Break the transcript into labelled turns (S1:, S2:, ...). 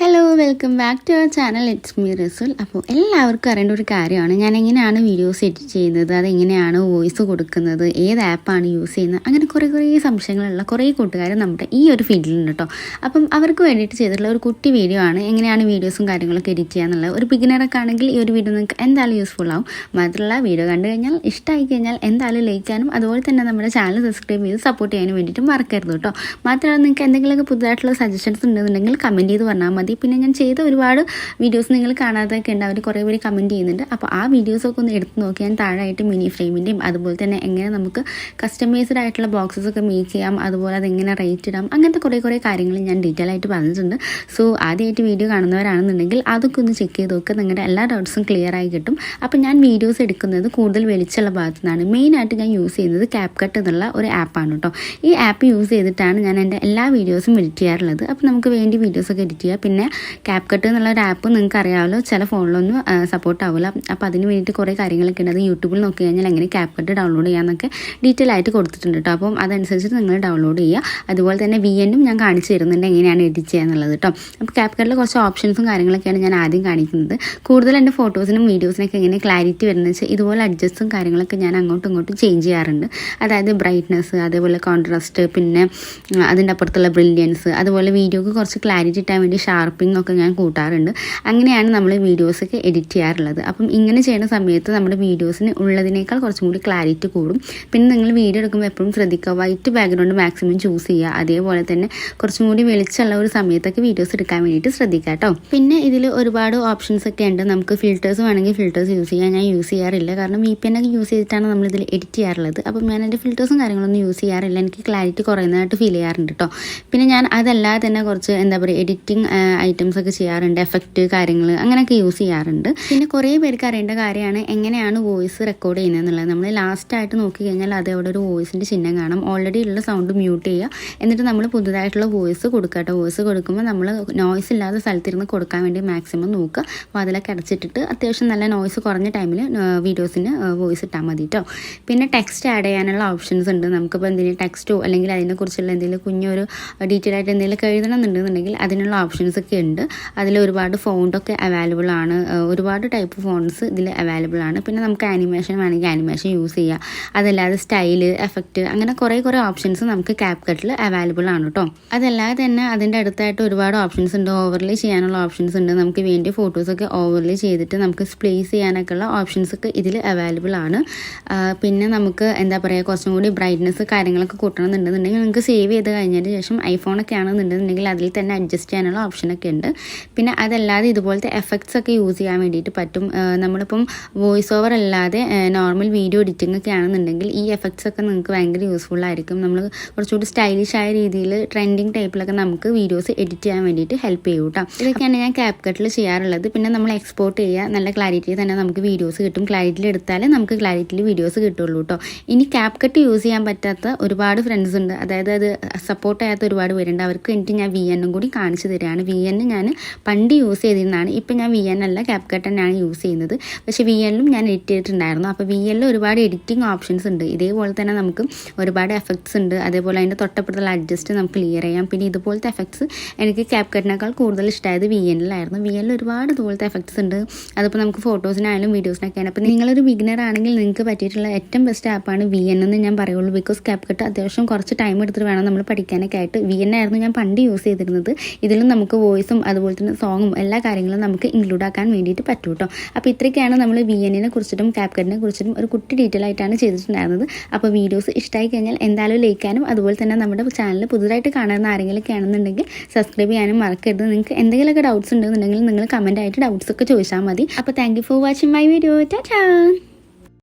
S1: Hello welcome back to our channel it's me Rasul അപ്പോൾ എല്ലാവർക്കും അറിയേണ്ട ഒരു കാര്യമാണ്. ഞാൻ എങ്ങനെയാണ് വീഡിയോസ് എഡിറ്റ് ചെയ്യുന്നത്? അതെങ്ങനെയാണ് വോയിസ് കൊടുക്കുന്നത്? ഏത് ആപ്പാണ് യൂസ് ചെയ്യുന്നത്? അങ്ങനെ കുറേ കുറേ സംശയങ്ങളുള്ള കുറേ കൂട്ടുകാർ നമ്മുടെ ഈ ഒരു ഫീൽഡിലുണ്ട് കേട്ടോ അപ്പം അവർക്ക് വേണ്ടിയിട്ട് ചെയ്തിട്ടുള്ള ഒരു കുട്ടി വീഡിയോ ആണ്. എങ്ങനെയാണ് വീഡിയോസും കാര്യങ്ങളൊക്കെ എഡിറ്റ് ചെയ്യാന്നുള്ളത് ഒരു ബിഗിനറൊക്കെ ആണെങ്കിൽ ഈ ഒരു വീഡിയോ നിങ്ങൾക്ക് എന്തായാലും യൂസ്ഫുൾ ആവും. മാത്രമല്ല വീഡിയോ കണ്ടു കഴിഞ്ഞാൽ ഇഷ്ടമായി കഴിഞ്ഞാൽ എന്തായാലും ലൈക്കാനും അതുപോലെ തന്നെ നമ്മുടെ ചാനൽ സബ്സ്ക്രൈബ് ചെയ്ത് സപ്പോർട്ട് ചെയ്യാനും വേണ്ടിയിട്ട് മറക്കരുത് കേട്ടോ മാത്രമല്ല നിങ്ങൾക്ക് എന്തെങ്കിലുമൊക്കെ പുതുതായിട്ടുള്ള സജഷൻസ് ഉണ്ടെന്നുണ്ടെങ്കിൽ കമന്റ് ചെയ്ത് പറഞ്ഞാൽ മതി. പിന്നെ ഞാൻ ചെയ്ത ഒരുപാട് വീഡിയോസ് നിങ്ങൾ കാണാതൊക്കെ ഉണ്ട്. അവർ കുറേ പേര് കമന്റ് ചെയ്യുന്നുണ്ട്. അപ്പോൾ ആ വീഡിയോസൊക്കെ ഒന്ന് എടുത്ത് നോക്കി. ഞാൻ താഴെയായിട്ട് മിനി ഫ്രെയിമിന്റെയും അതുപോലെ തന്നെ എങ്ങനെ നമുക്ക് കസ്റ്റമൈസ്ഡ് ആയിട്ടുള്ള ബോക്സസ് ഒക്കെ മേക്ക് ചെയ്യാം. അതുപോലെ അതെങ്ങനെ റേറ്റ് ഇടാം. അങ്ങനത്തെ കുറേ കുറേ കാര്യങ്ങൾ ഞാൻ ഡീറ്റെയിൽ ആയിട്ട് പറഞ്ഞിട്ടുണ്ട്. സോ ആദ്യമായിട്ട് വീഡിയോ കാണുന്നവരാണെന്നുണ്ടെങ്കിൽ അതൊക്കെ ഒന്ന് ചെക്ക് ചെയ്ത് നോക്കുക. നിങ്ങളുടെ എല്ലാ ഡൗട്ട്സും ക്ലിയർ ആയി കിട്ടും. അപ്പോൾ ഞാൻ വീഡിയോസ് എടുക്കുന്നത് കൂടുതൽ വെളിച്ചുള്ള ഭാഗത്തു നിന്നാണ് മെയിനായിട്ട് ഞാൻ യൂസ് ചെയ്യുന്നത് ക്യാപ് കട്ട് എന്നുള്ള ഒരു ആപ്പാണ് കേട്ടോ ഈ ആപ്പ് യൂസ് ചെയ്തിട്ടാണ് ഞാൻ എന്റെ എല്ലാ വീഡിയോസും എഡിറ്റ് ചെയ്യാറുള്ളത്. അപ്പോൾ നമുക്ക് വേണ്ടി വീഡിയോസൊക്കെ എഡിറ്റ് ചെയ്യുക. പിന്നെ ക്യാപ് കട്ട് എന്നുള്ള ഒരു ആപ്പ് നിങ്ങൾക്ക് അറിയാമല്ലോ. ചില ഫോണിലൊന്നും സപ്പോർട്ട് ആവില്ല അപ്പോൾ അതിന് വേണ്ടിയിട്ട് കുറേ കാര്യങ്ങളൊക്കെ ഉണ്ട്. അത് യൂട്യൂബിൽ നോക്കി കഴിഞ്ഞാൽ എങ്ങനെ ക്യാപ് കട്ട് ഡൗൺലോഡ് ചെയ്യാമെന്നൊക്കെ ഡീറ്റെയിൽ ആയിട്ട് കൊടുത്തിട്ടുണ്ട് കേട്ടോ. അപ്പം അതനുസരിച്ച് നിങ്ങൾ ഡൗൺലോഡ് ചെയ്യുക. അതുപോലെ തന്നെ വി എന്നും ഞാൻ കാണിച്ചു തരുന്നുണ്ട് എങ്ങനെയാണ് എഡിറ്റ് ചെയ്യുക എന്നുള്ളത് കേട്ടോ. അപ്പോൾ ക്യാപ് കട്ടിൽ കുറച്ച് ഓപ്ഷൻസും കാര്യങ്ങളൊക്കെയാണ് ഞാൻ ആദ്യം കാണിക്കുന്നത്. കൂടുതൽ എന്റെ ഫോട്ടോസിനും വീഡിയോസിനൊക്കെ എങ്ങനെ ക്ലാരിറ്റി വരുന്നത് വെച്ചാൽ ഇതുപോലെ അഡ്ജസ്റ്റും കാര്യങ്ങളൊക്കെ ഞാൻ അങ്ങോട്ടും ഇങ്ങോട്ടും ചേഞ്ച് ചെയ്യാറുണ്ട്. അതായത് ബ്രൈറ്റ്നസ് അതേപോലെ കോൺട്രാസ്റ്റ് പിന്നെ അതിന്റെ അപ്പുറത്തുള്ള ബ്രില്യൻസ് അതുപോലെ വീഡിയോക്ക് കുറച്ച് ക്ലാരിറ്റി കിട്ടാൻ വേണ്ടി ഷാർപ്പിംഗ് ഒക്കെ ഞാൻ കൂട്ടാറുണ്ട്. അങ്ങനെയാണ് നമ്മൾ വീഡിയോസൊക്കെ എഡിറ്റ് ചെയ്യാറുള്ളത്. അപ്പം ഇങ്ങനെ ചെയ്യുന്ന സമയത്ത് നമ്മുടെ വീഡിയോസിന് ഉള്ളതിനേക്കാൾ കുറച്ചും കൂടി ക്ലാരിറ്റി കൂടും. പിന്നെ നിങ്ങൾ വീഡിയോ എടുക്കുമ്പോൾ എപ്പോഴും ശ്രദ്ധിക്കുക. വൈറ്റ് ബാക്ക്ഗ്രൗണ്ട് മാക്സിമം ചൂസ് ചെയ്യുക. അതേപോലെ തന്നെ കുറച്ചും കൂടി വെളിച്ചുള്ള ഒരു സമയത്തൊക്കെ വീഡിയോസ് എടുക്കാൻ വേണ്ടിയിട്ട് ശ്രദ്ധിക്കുക കേട്ടോ. പിന്നെ ഇതിൽ ഒരുപാട് ഓപ്ഷൻസ് ഒക്കെ ഉണ്ട്. നമുക്ക് ഫിൽറ്റേഴ്സ് വേണമെങ്കിൽ ഫിൽറ്റേഴ്സ് യൂസ് ചെയ്യാം. ഞാൻ യൂസ് ചെയ്യാറില്ല. കാരണം വി പി എൻ ഒക്കെ യൂസ് ചെയ്തിട്ടാണ് നമ്മൾ ഇതിൽ എഡിറ്റ് ചെയ്യാറുള്ളത്. അപ്പം ഞാൻ എന്റെ ഫിൽറ്റേഴ്സും കാര്യങ്ങളൊന്നും യൂസ് ചെയ്യാറില്ല. എനിക്ക് ക്ലാരിറ്റി കുറയുന്നതായിട്ട് ഫീൽ ചെയ്യാറുണ്ട് കേട്ടോ. പിന്നെ ഞാൻ അതല്ലാതെ തന്നെ കുറച്ച് എന്താ പറയുക എഡിറ്റിംഗ് ഐറ്റംസ് ഒക്കെ ചെയ്യാറുണ്ട് എഫക്റ്റ് കാര്യങ്ങൾ അങ്ങനെയൊക്കെ യൂസ് ചെയ്യാറുണ്ട്. പിന്നെ കുറേ പേർക്ക് അറിയേണ്ട കാര്യമാണ് എങ്ങനെയാണ് വോയിസ് റെക്കോർഡ് ചെയ്യുന്നത് എന്നുള്ളത് നമ്മൾ ലാസ്റ്റ് ആയിട്ട് നോക്കി കഴിഞ്ഞാൽ അത് അവിടെ ഒരു വോയിസിന്റെ ചിഹ്നം കാണാം. ഓൾറെഡി ഉള്ള സൗണ്ട് മ്യൂട്ട് ചെയ്യുക. എന്നിട്ട് നമ്മൾ പുതുതായിട്ടുള്ള വോയിസ് കൊടുക്കുക കേട്ടോ. വോയിസ് കൊടുക്കുമ്പോൾ നമ്മൾ നോയ്സ് ഇല്ലാത്ത സ്ഥലത്തിരുന്ന് കൊടുക്കാൻ വേണ്ടി മാക്സിമം നോക്കുക. അപ്പോൾ അതിലൊക്കെ അടച്ചിട്ടിട്ട് അത്യാവശ്യം നല്ല നോയ്സ് കുറഞ്ഞ ടൈമിൽ വീഡിയോസിന് വോയിസ് ഇട്ടാൽ മതി കേട്ടോ. പിന്നെ ടെക്സ്റ്റ് ആഡ് ചെയ്യാനുള്ള ഓപ്ഷൻസ് ഉണ്ട്. നമുക്കിപ്പോൾ എന്തെങ്കിലും ടെക്സ്റ്റോ അല്ലെങ്കിൽ അതിനെക്കുറിച്ചുള്ള എന്തെങ്കിലും കുഞ്ഞൊരു ഡീറ്റെയിൽ ആയിട്ട് എന്തെങ്കിലും എഴുതണം എന്നുണ്ടെന്നുണ്ടെങ്കിൽ അതിനുള്ള ഓപ്ഷൻസ് ഒക്കെ ഉണ്ട് അതിൽ ഒരുപാട് ഫോണ്ടൊക്കെ അവൈലബിൾ ആണ്. ഒരുപാട് ടൈപ്പ് ഫോൺസ് ഇതിൽ അവൈലബിൾ ആണ്. പിന്നെ നമുക്ക് ആനിമേഷൻ വേണമെങ്കിൽ ആനിമേഷൻ യൂസ് ചെയ്യാം. അതല്ലാതെ സ്റ്റൈൽ എഫക്റ്റ് അങ്ങനെ കുറേ കുറേ ഓപ്ഷൻസ് നമുക്ക് ക്യാപ് കട്ടിൽ അവൈലബിൾ ആണ് കേട്ടോ അതല്ലാതെ തന്നെ അതിന്റെ അടുത്തായിട്ട് ഒരുപാട് ഓപ്ഷൻസ് ഉണ്ട്. ഓവർലേ ചെയ്യാനുള്ള ഓപ്ഷൻസ് ഉണ്ട്. നമുക്ക് വേണ്ടി ഫോട്ടോസൊക്കെ ഓവർലേ ചെയ്തിട്ട് നമുക്ക് സ്പ്ലേസ് ചെയ്യാനൊക്കെ ഉള്ള ഓപ്ഷൻസ് ഒക്കെ ഇതിൽ അവൈലബിൾ ആണ്. പിന്നെ നമുക്ക് എന്താ പറയുക കുറച്ചും കൂടി ബ്രൈറ്റ്നസ് കാര്യങ്ങളൊക്കെ കൂട്ടണമെന്നുണ്ടെന്നുണ്ടെങ്കിൽ നിങ്ങൾക്ക് സേവ് ചെയ്ത് കഴിഞ്ഞതിന് ശേഷം ഐഫോണൊക്കെ ആണെന്നുണ്ടെന്നുണ്ടെങ്കിൽ അതിൽ തന്നെ അഡ്ജസ്റ്റ് ചെയ്യാനുള്ള ഓപ്ഷനൊക്കെ ഉണ്ട്. പിന്നെ അതല്ലാതെ ഇതുപോലത്തെ എഫക്ട്സ് ഒക്കെ യൂസ് ചെയ്യാൻ വേണ്ടിയിട്ട് പറ്റും. നമ്മളിപ്പം വോയിസ് ഓവർ അല്ലാതെ നോർമൽ വീഡിയോ എഡിറ്റിംഗ് ഒക്കെ ആണെന്നുണ്ടെങ്കിൽ ഈ എഫക്ട്സ് ഒക്കെ നിങ്ങൾക്ക് ഭയങ്കര യൂസ്ഫുൾ ആയിരിക്കും. നമ്മൾ കുറച്ചുകൂടി സ്റ്റൈലിഷ് ആയ രീതിയിൽ ട്രെൻഡിങ് ടൈപ്പിലൊക്കെ നമുക്ക് വീഡിയോസ് എഡിറ്റ് ചെയ്യാൻ വേണ്ടിയിട്ട് ഹെൽപ്പ് ചെയ്യും കേട്ടോ ഇതൊക്കെയാണ് ഞാൻ ക്യാപ്കട്ടിൽ ചെയ്യാറുള്ളത്. പിന്നെ നമ്മൾ എക്സ്പോർട്ട് ചെയ്യുക നല്ല ക്ലാരിറ്റി തന്നെ നമുക്ക് വീഡിയോസ് കിട്ടും. ക്ലാരിറ്റിയിൽ എടുത്താലേ നമുക്ക് ക്ലാരിറ്റിയിൽ വീഡിയോസ് കിട്ടുള്ളൂ കേട്ടോ ഇനി ക്യാപ്കട്ട് യൂസ് ചെയ്യാൻ പറ്റാത്ത ഒരുപാട് ഫ്രണ്ട്സ് ഉണ്ട്. അതായത് അത് സപ്പോർട്ട് ചെയ്യാത്ത ഒരുപാട് പേരുണ്ട്. അവർക്ക് എനിക്ക് ഞാൻ വി എന്നും കൂടി കാണിച്ചു തരികയാണ് വി എൻ ഞാൻ പണ്ട് യൂസ് ചെയ്തിരുന്നതാണ്. ഇപ്പം ഞാൻ വി എൻ അല്ല ക്യാപ് കട്ട് തന്നെയാണ് യൂസ് ചെയ്യുന്നത്. പക്ഷേ വി എല്ലും ഞാൻ എഡിറ്റ് ചെയ്തിട്ടുണ്ടായിരുന്നു. അപ്പോൾ വി എല്ലിൽ ഒരുപാട് എഡിറ്റിംഗ് ഓപ്ഷൻസ് ഉണ്ട്. ഇതേപോലെ തന്നെ നമുക്ക് ഒരുപാട് എഫക്ട്സ് ഉണ്ട്. അതേപോലെ അതിന്റെ തൊട്ടപ്പുറത്തുള്ള അഡ്ജസ്റ്റ് നമുക്ക് ക്ലിയർ ചെയ്യാം. പിന്നെ ഇതുപോലത്തെ എഫക്ട്സ് എനിക്ക് ക്യാപ് കട്ടിനേക്കാൾ കൂടുതൽ ഇഷ്ടമായത് വി എന്നിലായിരുന്നു വി എന്നിൽ ഒരുപാട് ഇതുപോലത്തെ എഫക്ട്സ് ഉണ്ട്. അതിപ്പോൾ നമുക്ക് ഫോട്ടോസിനായാലും വീഡിയോസിനൊക്കെയാണ് അപ്പോൾ നിങ്ങളൊരു ബിഗിനർ ആണെങ്കിൽ നിങ്ങൾക്ക് പറ്റിയിട്ടുള്ള ഏറ്റവും ബെസ്റ്റ് ആപ്പാണ് വി എൻ എന്ന് ഞാൻ പറയുള്ളൂ. ബിക്കോസ് ക്യാപ് കട്ട് അത്യാവശ്യം കുറച്ച് ടൈം എടുത്തിട്ട് വേണം നമ്മൾ പഠിക്കാനൊക്കെ ആയിട്ട്. വി എൻ ആയിരുന്നു ഞാൻ പണ്ട് യൂസ് ചെയ്തിരുന്നത്. ഇതിലും നമുക്ക് വോയിസും അതുപോലെ തന്നെ സോങ്ങും എല്ലാ കാര്യങ്ങളും നമുക്ക് ഇൻക്ലൂഡ് ആക്കാൻ വേണ്ടിയിട്ട് പറ്റും കേട്ടോ അപ്പോൾ ഇത്രയൊക്കെയാണ് നമ്മൾ വി എന്നിനെ കുറിച്ചിട്ടും ക്യാപ്കറ്റിനെ കുറിച്ചിട്ടും ഒരു കുട്ടി ഡീറ്റെയിൽ ആയിട്ടാണ് ചെയ്തിട്ടുണ്ടായിരുന്നത്. അപ്പോൾ വീഡിയോസ് ഇഷ്ടമായി കഴിഞ്ഞാൽ എന്തായാലും ലൈക്കാനും അതുപോലെ തന്നെ നമ്മുടെ ചാനൽ പുതുതായിട്ട് കാണുന്ന ആരെങ്കിലുമൊക്കെ ആണെന്നുണ്ടെങ്കിൽ സബ്സ്ക്രൈബ് ചെയ്യാനും മറക്കരുത്. നിങ്ങൾക്ക് എന്തെങ്കിലുമൊക്കെ ഡൗട്ട്സ് ഉണ്ടെന്നുണ്ടെങ്കിൽ നിങ്ങൾ കമന്റ് ആയിട്ട് ഡൗട്ട്സ് ഒക്കെ ചോദിച്ചാൽ മതി. അപ്പോൾ thank for watching my video ta-ta